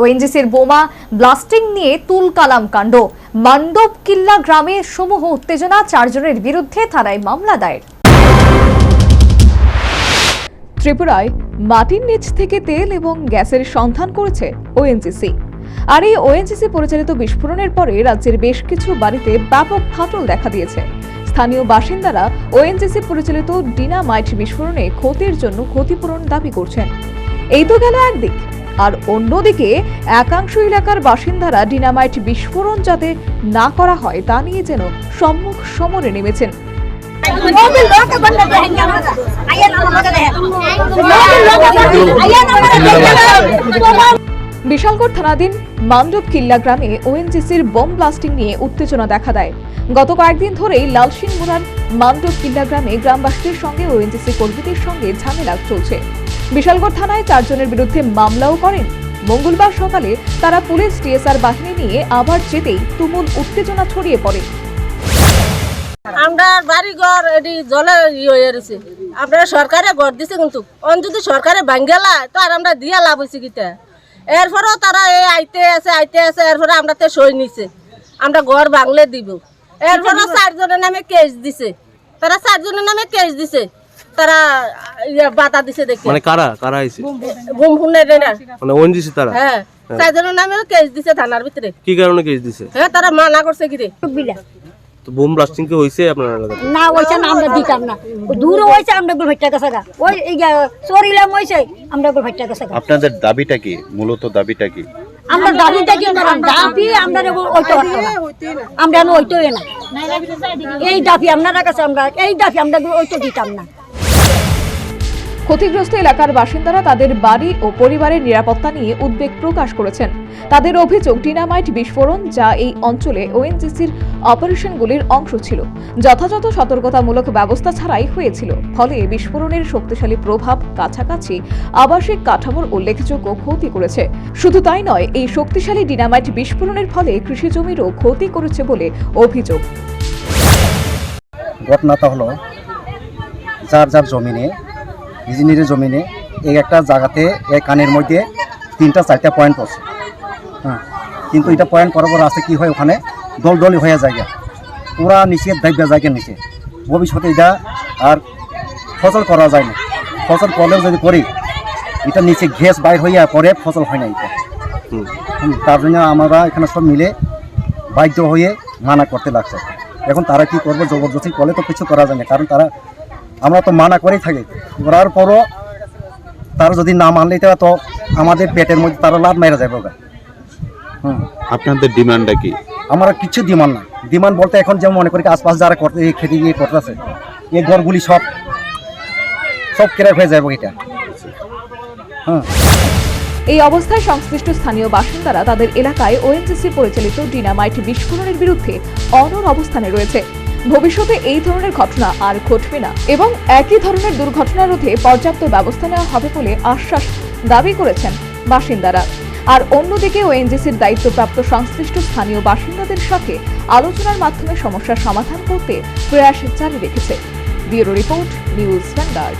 ওএনজিসির বোমা ব্লাস্টিং নিয়ে তুলকালাম কাণ্ড। মান্ডব কিল্লা গ্রামে সমূহ উত্তেজনা, চারজনের বিরুদ্ধে থানায় মামলা দায়ের। ত্রিপুরায় মাটির নিচ থেকে তেল এবং গ্যাসের সন্ধান করেছে ওএনজিসি। আর এই ওএনজিসি পরিচালিত বিস্ফোরণের পরে রাজ্যের বেশ কিছু বাড়িতে ব্যাপক ফাটল দেখা দিয়েছে। স্থানীয় বাসিন্দারা ওএনজিসি পরিচালিত ডিনামাইট বিস্ফোরণে ক্ষতির জন্য ক্ষতিপূরণ দাবি করছেন। এই তো গেল একদিক। আর অন্যদিকে, একাংশ এলাকার বাসিন্দারা ডিনামাইট বিস্ফোরণ যাতে না করা হয়, তা নিয়ে যেন সম্মুখ সমরে নেমেছেন। বিশালগড় থানাধীন মান্ডব কিল্লা গ্রামে ওএনজিসির বোম ব্লাস্টিং নিয়ে উত্তেজনা দেখা দেয়। গত কয়েকদিন ধরেই লালসিং মুরার মান্ডব কিল্লা গ্রামে গ্রামবাসীদের সঙ্গে ওএনজিসি কর্মীদের সঙ্গে ঝামেলা চলছে। বিশালগড় থানায় চারজনের বিরুদ্ধে মামলাও করেন। মঙ্গলবার সকালে তারা পুলিশ টিএসআর বাহিনী নিয়ে আবার যেতেই তুমুল উত্তেজনা ছড়িয়ে পড়ে। আমরা বাড়ি ঘর এটি জলে ইয়ে রয়েছে। আমরা সরকারে ঘর দিছে কিন্তু, অন যদি সরকারে ভাঙ্গেলা তো আর আমরা দিয়া লাভ হয়েছে কিতা? এরপরেও তারা এই আইতে আছে আইতে আছে এরপরে আমরা তো সই নিছে। আমরা ঘর বাংলে দিব। এরপরে চারজনের নামে কেস দিছে। তারা চারজনের নামে কেস দিছে। তারা ইয়ে বাতা দিছে দেখে। মানে কারা কারা আইছে? ঘুম ফুনে না। মানে ওএনজিসি তারা? হ্যাঁ। চারজনের নামেও কেস দিছে থানার ভিতরে। কি কারণে কেস দিছে? হ্যাঁ তারা মানা করছে কি রে? তো বোম ব্লাস্টিং কি হইছে আপনার না ওইসা না আমরা দিতাম না। দূরে হয়েছে আমরা গুলো ভাইটা গেছে গা। ওই এই চরিলাম হয়েছে আমরা গুলো ভাইটা গেছে গা। আপনাদের দাবিটা কি? মূলত দাবিটা কি? আমরা দাবিটা কি করাম দাবি আমরা ওইটা আমরা ওইটাই না। এই দাবি আপনারা কাছে আমরা এই দাবি আমরা ওইটা দিতাম না। ক্ষতিগ্রস্ত এলাকার বাসিন্দারা তাদের বাড়ি ও পরিবারের নিরাপত্তা নিয়ে উদ্বেগ প্রকাশ করেছেন। তাদের অভিযোগ, ডিনামাইট বিস্ফোরণ যা এই অঞ্চলে ওএনজিসির অপারেশনগুলির অংশ ছিল, যথাযথ সতর্কতামূলক ব্যবস্থা ছাড়াই হয়েছিল। ফলে বিস্ফোরণের শক্তিশালী প্রভাব কাছাকাছি আবাসিক কাঠামোর উল্লেখযোগ্য ক্ষতি করেছে। শুধু তাই নয়, এই শক্তিশালী ডিনামাইট বিস্ফোরণের ফলে কৃষি জমিরও ক্ষতি করেছে বলে অভিযোগ। ঘটনাটা হলো, যার যার জমিনে নিজের জমিনে এই একটা জায়গাতে এই কানের মধ্যে তিনটা চারটা পয়েন্ট পড়ছে হ্যাঁ কিন্তু এটা পয়েন্ট করার পর আছে কি হয় ওখানে? দল দলি হয়ে যায় পুরা নিচে দাইবা যায় নিচে। ভবিষ্যতে এটা আর ফসল করা যায় না। ফসল করলেও যদি করি এটা নিচে গ্যাস বাইর হইয়া পরে ফসল হয় না এটা। তার জন্য আমরা এখানে সব মিলে বাধ্য হয়ে মানা করতে লাগছে। এখন তারা কি করবে? জবরদস্তি করলে তো কিছু করা যায় না কারণ তারা আমরা তো মানা করেই থাকি। করার পরও তারা যদি না মানলে তারা তো আমাদের পেটের মধ্যে তারা লাভ মেরে যাবে ওরা। হুম। আপনাদের ডিমান্ডটা কি? আমরা কিছু ডিমান্ড না ডিমান্ড বলতে এখন যেমন মনে করি আশপাশ যারা করতে খেতে গিয়ে করতেছে এই ঘরগুলি সব সব কেরাক হয়ে যাবে এটা। হ্যাঁ এই অবস্থায় সংশ্লিষ্ট স্থানীয় বাসিন্দারা তাদের এলাকায় ওএনজিসি পরিচালিত ডিনামাইট বিস্ফোরণের বিরুদ্ধে অনর অবস্থানে রয়েছে। ভবিষ্যতে এই ধরনের ঘটনা আর ঘটবে না এবং একই ধরনের দুর্ঘটনা রোধে পর্যাপ্ত ব্যবস্থা নেওয়া হবে বলে আশ্বাস দাবি করেছেন বাসিন্দারা। আর অন্যদিকে ওএনজিসির দায়িত্বপ্রাপ্ত সংশ্লিষ্ট স্থানীয় বাসিন্দাদের সাথে আলোচনার মাধ্যমে সমস্যার সমাধান করতে প্রয়াস জারি রেখেছে। Bureau report, news vanguard